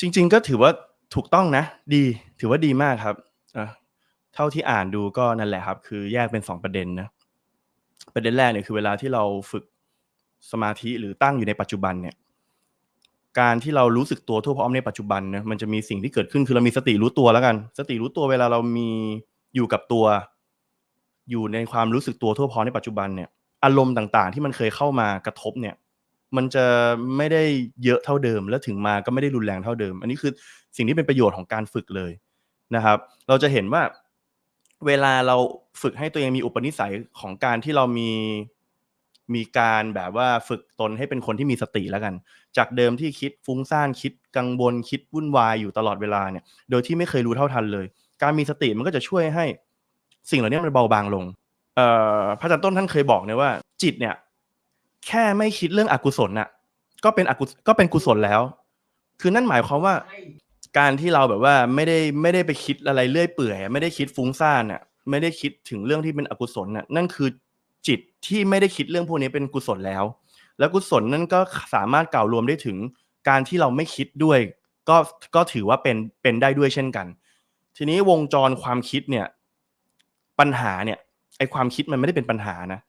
จริง ๆ ก็ถือว่าถูกต้องนะ ดี ถือว่าดีมากครับอาเท่าที่อ่านดูก็นั่นแหละครับ คือแยกเป็น2ประเด็นนะ ประเด็นแรกเนี่ยคือเวลาที่เราฝึกสมาธิหรือตั้งอยู่ในปัจจุบันเนี่ย การที่เรารู้สึกตัวทั่วพร้อมในปัจจุบันนะมันจะมีสิ่งที่เกิดขึ้นคือเรามีสติรู้ตัวแล้วกัน สติรู้ตัวเวลาเรามีอยู่กับตัว อยู่ในความรู้สึกตัวทั่วพร้อมในปัจจุบันเนี่ย อารมณ์ต่างๆ ที่มันเคยเข้ามากระทบเนี่ย มันจะไม่ได้เยอะเท่าเดิม แล้วถึงมาก็ไม่ได้รุนแรงเท่าเดิม อันนี้คือสิ่งที่เป็นประโยชน์ของการฝึกเลยนะครับ เราจะเห็นว่าเวลาเราฝึกให้ตัวเองมีอุปนิสัยของการที่เรามีมีการแบบว่าฝึกตนให้เป็นคนที่มีสติแล้วกัน จากเดิมที่คิดฟุ้งซ่านคิดกังวลคิดวุ่นวายอยู่ตลอดเวลาเนี่ย โดยที่ไม่เคยรู้เท่าทันเลย การมีสติมันก็จะช่วยให้สิ่งเหล่านี้มันเบาบางลงเอ่อพระอาจารย์ต้นท่านเคยบอกเนะว่าจิตเนี่ย แค่ไม่คิดเรื่องอกุศลน่ะ ก็เป็นอกุก็เป็นกุศลแล้ว คือนั่นหมายความว่า การที่เราแบบว่าไม่ได้ไม่ได้ไปคิดอะไรเรื่อยเปื่อย ไม่ได้คิดฟุ้งซ่านน่ะ ไม่ได้คิดถึงเรื่องที่เป็นอกุศลน่ะ นั่นคือจิตที่ไม่ได้คิดเรื่องพวกนี้เป็นกุศลแล้ว แล้วกุศลนั่นก็สามารถกล่าวรวมได้ถึงการที่เราไม่คิดด้วย ก็ก็ถือว่าเป็นเป็นได้ด้วยเช่นกัน ทีนี้วงจรความคิดเนี่ย ปัญหาเนี่ยไอ้ความคิดมันไม่ได้เป็นปัญหานะ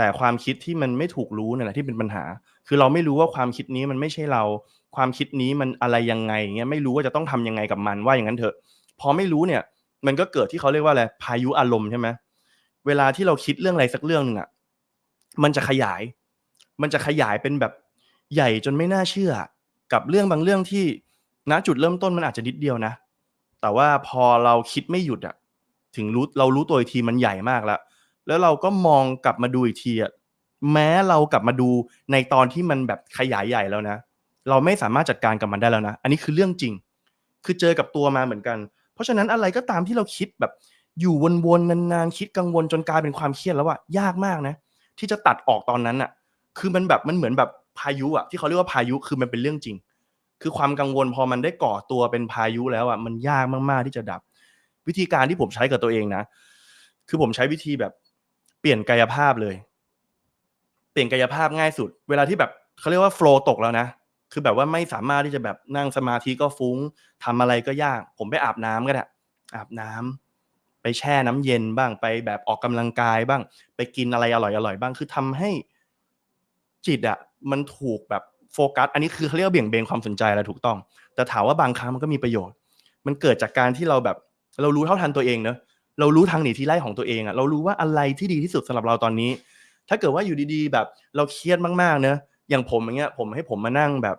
แต่ความคิดที่มันไม่ถูกรู้นั่นแหละที่เป็นปัญหา คือเราไม่รู้ว่าความคิดนี้มันไม่ใช่เรา ความคิดนี้มันอะไรยังไงเงี้ยไม่รู้ว่าจะต้องทำยังไงกับมันว่าอย่างงั้นเถอะ พอไม่รู้เนี่ย มันก็เกิดที่เขาเรียกว่าอะไรพายุอารมณ์ใช่ไหมเวลาที่เราคิดเรื่องอะไรสักเรื่องหนึ่งอะมันจะขยาย มันจะขยายเป็นแบบใหญ่จนไม่น่าเชื่อ กับเรื่องบางเรื่องที่ณจุดเริ่มต้นมันอาจจะนิดเดียวนะ แต่ว่าพอเราคิดไม่หยุดอะถึงรู้เรารู้ตัวอีกทีมันใหญ่มากแล้ว แล้วเราก็มองกลับมาดูอีกทีอะแม้เรากลับมาดูในตอนที่มันแบบขยายใหญ่แล้วนะ เราไม่สามารถจัดการกับมันได้แล้วนะ อันนี้คือเรื่องจริง คือเจอกับตัวมาเหมือนกัน เพราะฉะนั้นอะไรก็ตามที่เราคิดแบบอยู่วนๆนานๆคิดกังวลจนกลายเป็นความเครียดแล้วอะยากมากนะ ที่จะตัดออกตอนนั้นน่ะคือมันแบบมันเหมือนแบบพายุอะที่เขาเรียกว่าพายุคือมันเป็นเรื่องจริง คือความกังวลพอมันได้ก่อตัวเป็นพายุแล้วอะมันยากมากๆที่จะดับ วิธีการที่ผมใช้กับตัวเองนะ คือผมใช้วิธีแบบ เปลี่ยนกายภาพเลย เปลี่ยนกายภาพง่ายสุด เวลาที่แบบเขาเรียกว่าโฟล์ตกแล้วนะคือแบบว่าไม่สามารถที่จะแบบนั่งสมาธิก็ฟุ้งทำอะไรก็ยาก ผมไปอาบน้ำก็ได้อาบน้ำไปแช่น้ำเย็นบ้างไปแบบออกกำลังกายบ้าง ไปกินอะไรอร่อยๆบ้าง คือทำให้จิตอะมันถูกแบบโฟกัส อันนี้คือเขาเรียกว่าเบี่ยงเบนความสนใจแล้วถูกต้อง แต่ถามว่าบางครั้งมันก็มีประโยชน์ มันเกิดจากการที่เราแบบเรารู้เท่าทันตัวเองเนาะ เรารู้ทางหนีที่ไล่ของตัวเองอะเรารู้ว่าอะไรที่ดีที่สุดสำหรับเราตอนนี้ ถ้าเกิดว่าอยู่ดีๆ แบบเราเครียดมากๆเนาะอย่างผมอย่างเงี้ย ผมให้ผมมานั่งแบบ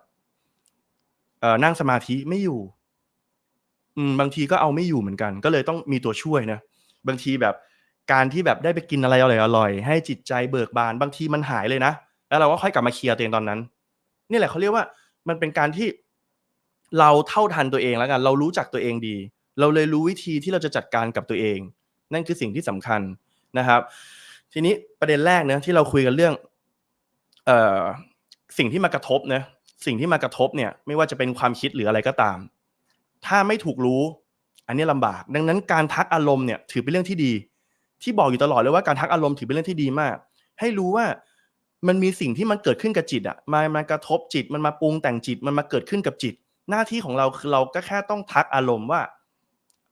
เอ่อนั่งสมาธิไม่อยู่ อืมบางทีก็เอาไม่อยู่เหมือนกัน ก็เลยต้องมีตัวช่วยนะบางทีแบบการที่แบบได้ไปกินอะไรอร่อยๆให้จิตใจเบิกบานบางทีมันหายเลยนะแล้วเราก็ค่อยกลับมาเคลียร์ตัวเองตอนนั้น นี่แหละเขาเรียกว่ามันเป็นการที่เราเท่าทันตัวเองแล้วกัน เรารู้จักตัวเองดี เราเลยรู้วิธีที่เราจะจัดการกับตัวเอง นั่นคือสิ่งที่สำคัญนะครับ ทีนี้ประเด็นแรกเนะที่เราคุยกันเรื่องเอ่อสิ่งที่มากระทบเนะสิ่งที่มากระทบเนี่ยไม่ว่าจะเป็นความคิดหรืออะไรก็ตาม ถ้าไม่ถูกรู้ อันนี้ลำบาก ดังนั้นการทักอารมณ์เนี่ยถือเป็นเรื่องที่ดี ที่บอกอยู่ตลอดเลยว่าการทักอารมณ์ถือเป็นเรื่องที่ดีมาก ให้รู้ว่ามันมีสิ่งที่มันเกิดขึ้นกับจิตอะมามากระทบจิตมันมาปรุงแต่งจิตมันมาเกิดขึ้นกับจิต หน้าที่ของเราคือเราก็แค่ต้องทักอารมณ์ว่า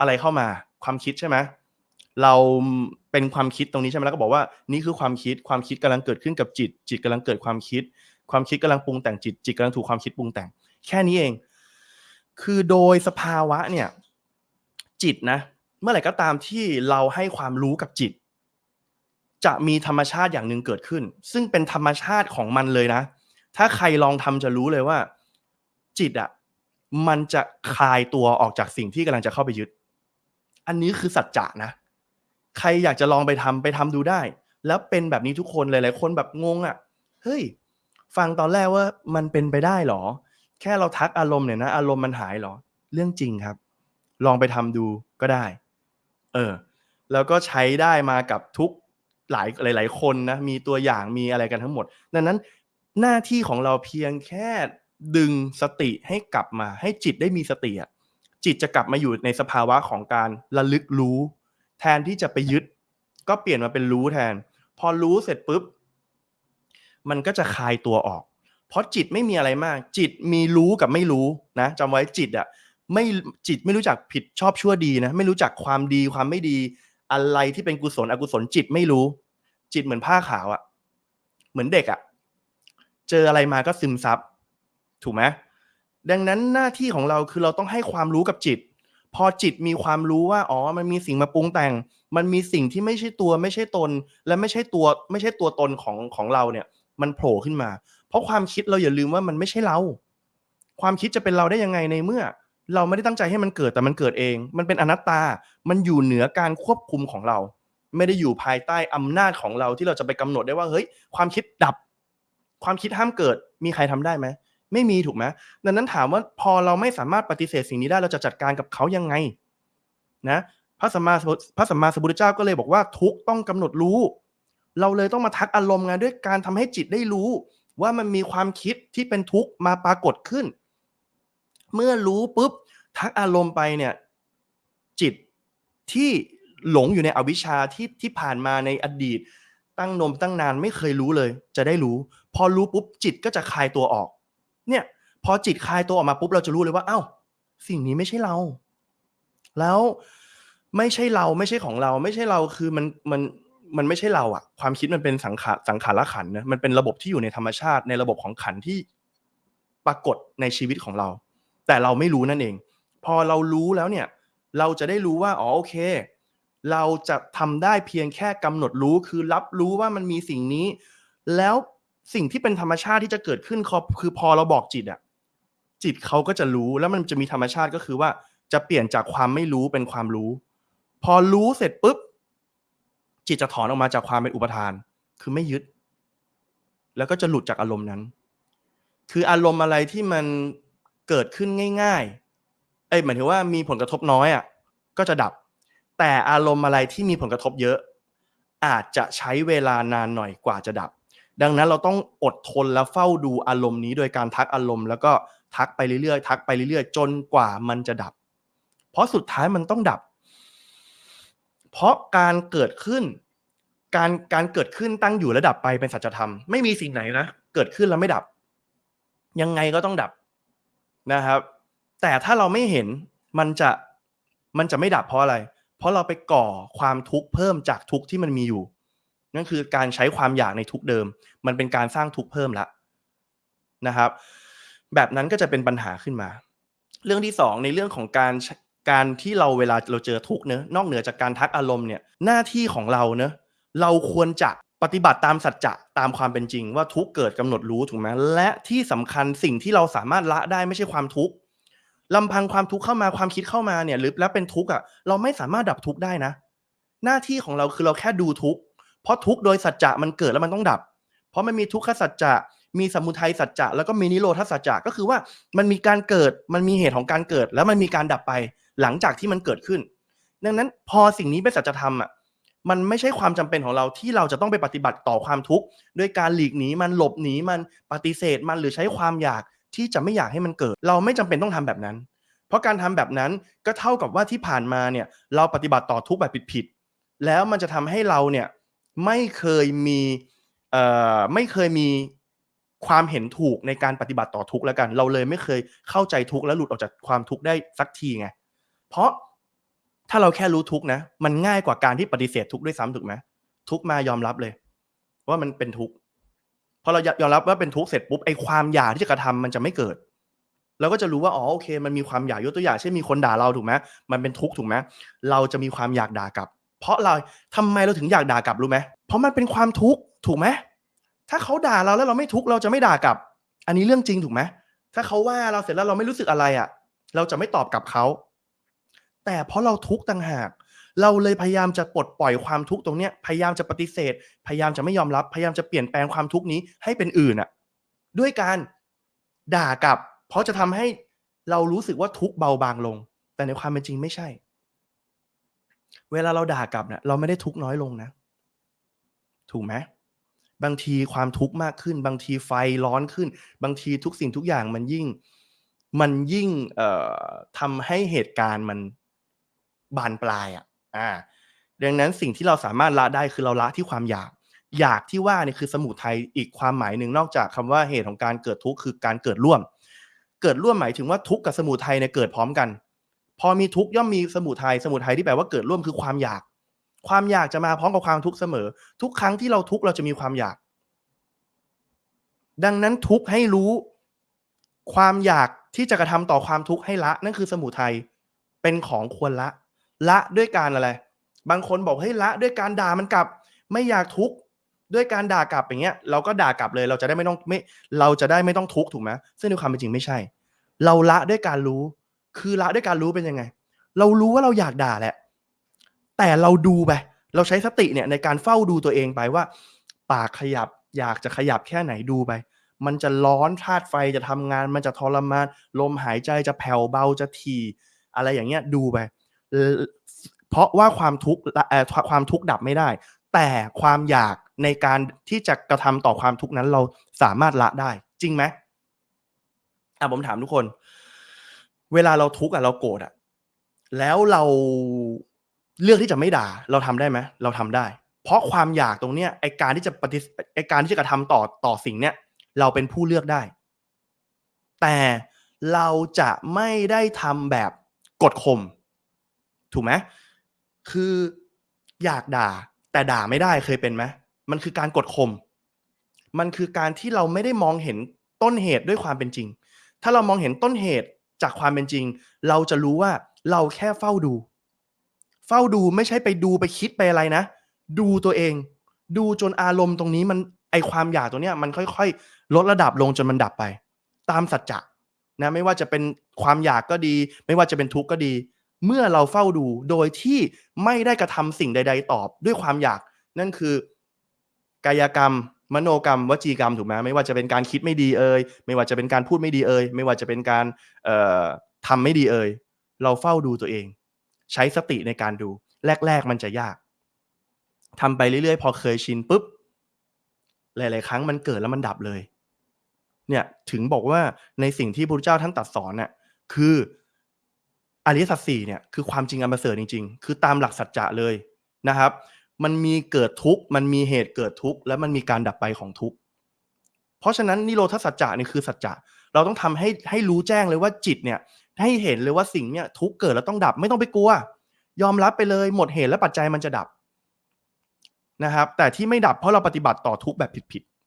อะไรเข้ามา ความคิดใช่ไหมเราเป็นความคิดตรงนี้ใช่ไหมแล้วก็บอกว่านี่คือความคิดความคิดกำลังเกิดขึ้นกับจิต จิตกำลังเกิดความคิด ความคิดกำลังปรุงแต่งจิต จิตกำลังถูกความคิดปรุงแต่ง แค่นี้เอง คือโดยสภาวะเนี่ย จิตนะ เมื่อไหร่ก็ตามที่เราให้ความรู้กับจิต จะมีธรรมชาติอย่างหนึ่งเกิดขึ้น ซึ่งเป็นธรรมชาติของมันเลยนะ ถ้าใครลองทำจะรู้เลยว่า จิตอะมันจะคลายตัวออกจากสิ่งที่กำลังจะเข้าไปยึด อันนี้คือสัจจะนะ ใครอยากจะลองไปทำไปทำดูได้ แล้วเป็นแบบนี้ทุกคนหลายๆคนแบบงงอะเฮ้ย ฟังตอนแรกว่ามันเป็นไปได้เหรอ?แค่เราทักอารมณ์เนี่ยนะอารมณ์มันหายเหรอ?เรื่องจริงครับ ลองไปทำดูก็ได้ เออ แล้วก็ใช้ได้มากับทุกหลายหลาย ๆ คนนะ มีตัวอย่างมีอะไรกันทั้งหมด ดังนั้นหน้าที่ของเราเพียงแค่ดึงสติให้กลับมาให้จิตได้มีสติอะ จิตจะกลับมาอยู่ในสภาวะของการระลึกรู้ แทนที่จะไปยึด ก็เปลี่ยนมาเป็นรู้แทน พอรู้เสร็จปุ๊บ มันก็จะคลายตัวออก เพราะจิตไม่มีอะไรมาก จิตมีรู้กับไม่รู้นะจำไว้จิตอะไม่จิตไม่รู้จักผิดชอบชั่วดีนะ ไม่รู้จักความดีความไม่ดี อะไรที่เป็นกุศลอกุศลจิตไม่รู้ จิตเหมือนผ้าขาวอะเหมือนเด็กอะเจออะไรมาก็ซึมซับถูกไหม ดังนั้นหน้าที่ของเราคือเราต้องให้ความรู้กับจิต พอจิตมีความรู้ว่าอ๋อมันมีสิ่งมาปรุงแต่ง มันมีสิ่งที่ไม่ใช่ตัวไม่ใช่ตน และไม่ใช่ตัวไม่ใช่ตัวตนของของเราเนี่ย มันโผล่ขึ้นมา เพราะความคิดเราอย่าลืมว่ามันไม่ใช่เรา ความคิดจะเป็นเราได้ยังไงในเมื่อ เราไม่ได้ตั้งใจให้มันเกิดแต่มันเกิดเอง มันเป็นอนัตตา มันอยู่เหนือการควบคุมของเรา ไม่ได้อยู่ภายใต้อำนาจของเราที่เราจะไปกำหนดได้ว่าเฮ้ย ความคิดดับ ความคิดห้ามเกิดมีใครทำได้ไหม ไม่มีถูกไหมดังนั้นถามว่าพอเราไม่สามารถปฏิเสธสิ่งนี้ได้เราจะจัดการกับเขายังไงนะพระสัมมาพระสัมมาสัมพุทธเจ้าก็เลยบอกว่าทุกต้องกำหนดรู้ เราเลยต้องมาทักอารมณ์งานด้วยการทำให้จิตได้รู้ ว่ามันมีความคิดที่เป็นทุกข์มาปรากฏขึ้น เมื่อรู้ปุ๊บทักอารมณ์ไปเนี่ยจิตที่หลงอยู่ในอวิชชาที่ที่ผ่านมาในอดีต ตั้งนมตั้งนานไม่เคยรู้เลย จะได้รู้ พอรู้ปุ๊บจิตก็จะคลายตัวออก เนี่ยพอจิตคลายตัวออกมาปุ๊บเราจะรู้เลยว่าเอ้าสิ่งนี้ไม่ใช่เรา แล้วไม่ใช่เราไม่ใช่ของเรา ไม่ใช่เราคือมันมันมันไม่ใช่เราอะความคิดมันเป็นสังขารสังขารขันนะมันเป็นระบบที่อยู่ในธรรมชาติในระบบของขันที่ปรากฏในชีวิตของเรา แต่เราไม่รู้นั่นเอง พอเรารู้แล้วเนี่ย เราจะได้รู้ว่าอ๋อโอเค เราจะทำได้เพียงแค่กำหนดรู้คือรับรู้ว่ามันมีสิ่งนี้ แล้ว สิ่งที่เป็นธรรมชาติที่จะเกิดขึ้นคือพอเราบอกจิตอะจิตเขาก็จะรู้แล้วมันจะมีธรรมชาติก็คือว่าจะเปลี่ยนจากความไม่รู้เป็นความรู้ พอรู้เสร็จปุ๊บ จิตจะถอนออกมาจากความเป็นอุปทาน คือไม่ยึด แล้วก็จะหลุดจากอารมณ์นั้น คืออารมณ์อะไรที่มันเกิดขึ้นง่ายๆเอ้ยหมายถึงว่ามีผลกระทบน้อยอะก็จะดับ แต่อารมณ์อะไรที่มีผลกระทบเยอะ อาจจะใช้เวลานานหน่อยกว่าจะดับ ดังนั้นเราต้องอดทนและเฝ้าดูอารมณ์นี้โดยการทักอารมณ์ แล้วก็ทักไปเรื่อยๆทักไปเรื่อยๆ จนกว่ามันจะดับ เพราะสุดท้ายมันต้องดับ เพราะการเกิดขึ้น การการเกิดขึ้นตั้งอยู่และดับไปเป็นสัจธรรมไม่มีสิ่งไหนนะเกิดขึ้นแล้วไม่ดับ ยังไงก็ต้องดับนะครับ แต่ถ้าเราไม่เห็นมันจะมันจะไม่ดับเพราะอะไร เพราะเราไปก่อความทุกข์เพิ่มจากทุกข์ที่มันมีอยู่ นั่นคือการใช้ความอยากในทุกเดิม มันเป็นการสร้างทุกเพิ่มละนะครับ แบบนั้นก็จะเป็นปัญหาขึ้นมา เรื่องที่สองในเรื่องของการการที่เราเวลาเราเจอทุกเนอะนอกเหนือจากการทักอารมณ์เนี่ยหน้าที่ของเราเนอะเราควรจะปฏิบัติตามสัจจะตามความเป็นจริง ว่าทุกเกิดกำหนดรู้ถูกไหมและที่สำคัญสิ่งที่เราสามารถละได้ไม่ใช่ความทุกข์ลำพังความทุกข์เข้ามาความคิดเข้ามาเนี่ยหรือแล้วเป็นทุกข์อะเราไม่สามารถดับทุกข์ได้นะ หน้าที่ของเราคือเราแค่ดูทุกข์ เพราะทุกโดยสัจจะมันเกิดแล้วมันต้องดับ เพราะมันมีทุกขสัจจะมีสมุทัยสัจจะแล้วก็มีนิโรธสัจจะก็คือว่ามันมีการเกิดมันมีเหตุของการเกิด แล้วมันมีการดับไปหลังจากที่มันเกิดขึ้น ดังนั้นพอสิ่งนี้เป็นสัจธรรมอะมันไม่ใช่ความจำเป็นของเราที่เราจะต้องไปปฏิบัติต่อความทุกข์ด้วยการหลีกหนีมันหลบหนีมันปฏิเสธมันหรือใช้ความอยากที่จะไม่อยากให้มันเกิด เราไม่จำเป็นต้องทำแบบนั้น เพราะการทำแบบนั้นก็เท่ากับว่าที่ผ่านมาเนี่ยเราปฏิบัติต่อทุกข์แบบผิดๆแล้วมันจะทำให้เราเนี่ย ไม่เคยมีเอ่อไม่เคยมีความเห็นถูกในการปฏิบัติต่อทุกข์แล้วกัน เราเลยไม่เคยเข้าใจทุกข์และหลุดออกจากความทุกข์ได้สักทีไงเพราะถ้าเราแค่รู้ทุกข์นะ มันง่ายกว่าการที่ปฏิเสธทุกข์ด้วยซ้ำถูกไหมทุกข์มายอมรับเลย ว่ามันเป็นทุกข์พอเรายอมรับว่าเป็นทุกข์เสร็จปุ๊บไอ้ความอยากที่จะกระทำมันจะไม่เกิดเราก็จะรู้ว่าอ๋อโอเค มันมีความอยากยกตัวอย่างเช่นมีคนด่าเราถูกไหมมันเป็นทุกข์ถูกไหมเราจะมีความอยากด่ากลับ เพราะเราทำไมเราถึงอยากด่ากลับรู้ไหมเพราะมันเป็นความทุกข์ถูกไหมถ้าเขาด่าเราแล้วเราไม่ทุกข์เราจะไม่ด่ากลับ อันนี้เรื่องจริงถูกไหมถ้าเขาว่าเราเสร็จแล้วเราไม่รู้สึกอะไรอะ เราจะไม่ตอบกลับเขาแต่เพราะเราทุกข์ต่างหาก เราเลยพยายามจะปลดปล่อยความทุกข์ตรงเนี้ยพยายามจะปฏิเสธ พยายามจะไม่ยอมรับ พยายามจะเปลี่ยนแปลงความทุกข์นี้ให้เป็นอื่นอะ ด้วยการด่ากลับ เพราะจะทำให้เรารู้สึกว่าทุกข์เบาบางลง แต่ในความเป็นจริงไม่ใช่ เวลาเราด่ากลับเนี่ยเราไม่ได้ทุกน้อยลงนะ ถูกไหมบางทีความทุกข์มากขึ้น บางทีไฟร้อนขึ้น บางทีทุกสิ่งทุกอย่างมันยิ่ง มันยิ่งเอ่อทำให้เหตุการณ์มันบานปลายอะ อ่า ดังนั้นสิ่งที่เราสามารถละได้คือเราละที่ความอยาก อยากที่ว่านี่คือสมุทัยอีกความหมายหนึ่งนอกจากคำว่าเหตุของการเกิดทุกข์คือการเกิดร่วม เกิดร่วมหมายถึงว่าทุกข์กับสมุทัยเนี่ยเกิดพร้อมกัน พอมีทุกย่อมมีสมุทัยสมุทัยที่แปลว่าเกิดร่วมคือความอยาก ความอยากจะมาพร้อมกับความทุกข์เสมอ ทุกครั้งที่เราทุกข์เราจะมีความอยาก ดังนั้นทุกข์ให้รู้ ความอยากที่จะกระทำต่อความทุกข์ให้ละ นั่นคือสมุทัยเป็นของควรละ ละด้วยการอะไร บางคนบอกเฮ้ละด้วยการด่ามันกลับ ไม่อยากทุกข์ด้วยการด่ากลับอย่างเงี้ย เราก็ด่ากลับเลย เราจะได้ไม่ต้องไม่ เราจะได้ไม่ต้องทุกข์ถูกไหมซึ่งในความเป็นจริงไม่ใช่ เราละด้วยการรู้ คือละด้วยการรู้เป็นยังไง เรารู้ว่าเราอยากด่าแหละ แต่เราดูไป เราใช้สติเนี่ยในการเฝ้าดูตัวเองไปว่า ปากขยับอยากจะขยับแค่ไหนดูไป มันจะร้อนธาตุไฟจะทำงาน มันจะทรมาน ลมหายใจจะแผ่วเบาจะถี่อะไรอย่างเงี้ยดูไป เพราะว่าความทุกข์ความทุกข์ดับไม่ได้ แต่ความอยากในการที่จะกระทำต่อความทุกข์นั้นเราสามารถละได้ จริงไหม?อ่าผมถามทุกคน เวลาเราทุกข์อะเราโกรธอะแล้วเราเลือกที่จะไม่ด่าเราทำได้ไหม?เราทำได้ เพราะความอยากตรงเนี้ยไอการที่จะปฏิไอการที่จะกระทำต่อต่อสิ่งเนี้ยเราเป็นผู้เลือกได้ แต่เราจะไม่ได้ทำแบบกดข่มถูกไหม?คืออยากด่า แต่ด่าไม่ได้เคยเป็นไหม?มันคือการกดข่มมันคือการที่เราไม่ได้มองเห็นต้นเหตุด้วยความเป็นจริง ถ้าเรามองเห็นต้นเหตุ จากความเป็นจริง เราจะรู้ว่าเราแค่เฝ้าดู เฝ้าดูไม่ใช่ไปดูไปคิดไปอะไรนะ ดูตัวเอง ดูจนอารมณ์ตรงนี้มันไอความอยากตรงเนี้ยมันค่อยๆ ลดระดับลงจนมันดับไป ตามสัจจะนะไม่ว่าจะเป็นความอยากก็ดี ไม่ว่าจะเป็นทุกข์ก็ดี เมื่อเราเฝ้าดูโดยที่ไม่ได้กระทำสิ่งใด ๆ ตอบด้วยความอยาก นั่นคือกายกรรม มโนกรรมวจีกรรมถูกไหม?ไม่ว่าจะเป็นการคิดไม่ดีเอ่ยไม่ว่าจะเป็นการพูดไม่ดีเอ่ยไม่ว่าจะเป็นการเอ่อทำไม่ดีเอ่ยเราเฝ้าดูตัวเอง ใช้สติในการดู แรก ๆ มันจะยากทำไปเรื่อยๆ พอเคยชินปุ๊บหลาย ๆ ครั้งมันเกิดแล้วมันดับเลย เนี่ยถึงบอกว่าในสิ่งที่พระพุทธเจ้าท่านตรัสสอนน่ะคืออริยสัจ4เนี่ยคือความจริงอันประเสริฐจริง ๆ คือตามหลักสัจจะเลยนะครับ มันมีเกิดทุกข์มันมีเหตุเกิดทุกข์และมันมีการดับไปของทุกข์เพราะฉะนั้นนิโรธสัจจะนี่คือสัจจะเราต้องทำให้ให้รู้แจ้งเลยว่าจิตเนี่ยให้เห็นเลยว่าสิ่งเนี่ยทุกข์เกิดแล้วต้องดับไม่ต้องไปกลัว ยอมรับไปเลยหมดเหตุและปัจจัยมันจะดับนะครับ แต่ที่ไม่ดับเพราะเราปฏิบัติต่อทุกข์แบบผิดๆ